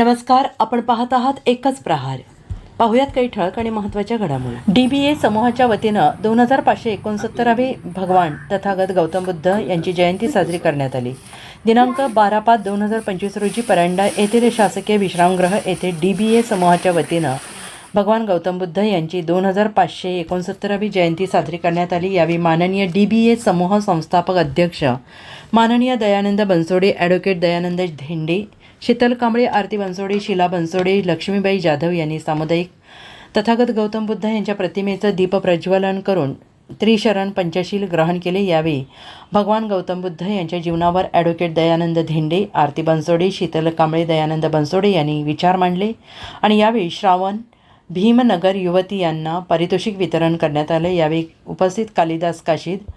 नमस्कार आपण पाहत आहात एकच प्रहार. पाहुयात काही ठळक आणि महत्त्वाच्या घडामोडी. डी बी ए समूहाच्या वतीनं दोन हजार पाचशे एकोणसत्तरावे भगवान तथागत गौतम बुद्ध यांची जयंती साजरी करण्यात आली. दिनांक बारा पाच दोन हजार पंचवीस रोजी परंडा येथील शासकीय विश्रामगृह येथे डी बी ए समूहाच्या वतीनं भगवान गौतम बुद्ध यांची दोन हजार पाचशे एकोणसत्तरावी जयंती साजरी करण्यात आली. यावेळी माननीय डी बी ए समूह संस्थापक अध्यक्ष माननीय दयानंद बनसोडे ॲडव्होकेट दयानंद धेंडे शीतल कांबळे आरती बनसोडे शिला बनसोडे लक्ष्मीबाई जाधव यांनी सामुदायिक तथागत गौतम बुद्ध यांच्या प्रतिमेचं दीप प्रज्वलन करून त्रिशरण पंचशील ग्रहण केले. यावेळी भगवान गौतम बुद्ध यांच्या जीवनावर ॲडव्होकेट दयानंद धेंडे आरती बनसोडे शीतल कांबळे दयानंद बनसोडे यांनी विचार मांडले आणि यावेळी श्रावण भीमनगर युवती यांना पारितोषिक वितरण करण्यात आले. यावेळी उपस्थित कालिदास काशीद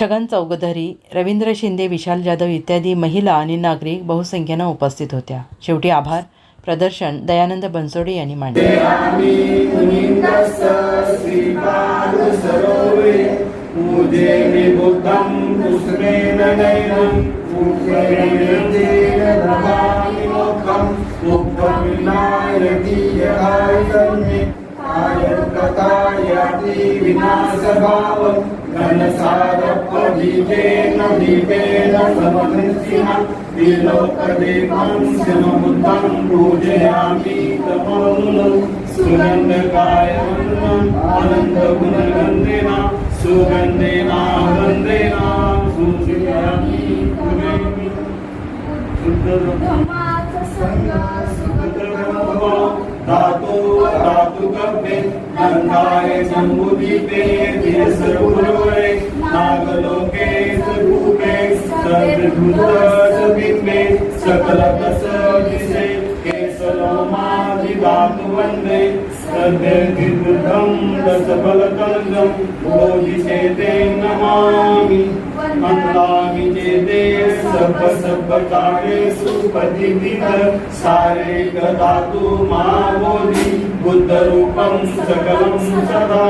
छगन चौगधरी रवींद्र शिंदे विशाल जाधव इत्यादी महिला आणि नागरिक बहुसंख्येनं उपस्थित होत्या. शेवटी आभार. प्रदर्शन दयानंद बनसोडे यांनी मांडले. विनाशभावं घनसारपदीपेन दीपेन समदृष्टिना विलोकदेवं शिवबुद्धं पूजयामि तमोनुनं सुगन्धकायम् आनन्दगुणगन्धेन सुगन्धेन वन्देन पूजयामि धातु धातु कपे गंगाय जम्बुदीपे तिरसरुरे नागलोके स्वरूपे सर्वभूत सबिम्बे सकल कस दिसे केसलोमादि धातु वन्दे सर्वेर्विबुद्धं दशबलकन्दं बोधिसे ते नमामि। मन्दामि चेते सर्व सर्वकार्येषु प्रतिविध सारे गदातु मा बोधि बुद्धरूपं सकलं सदा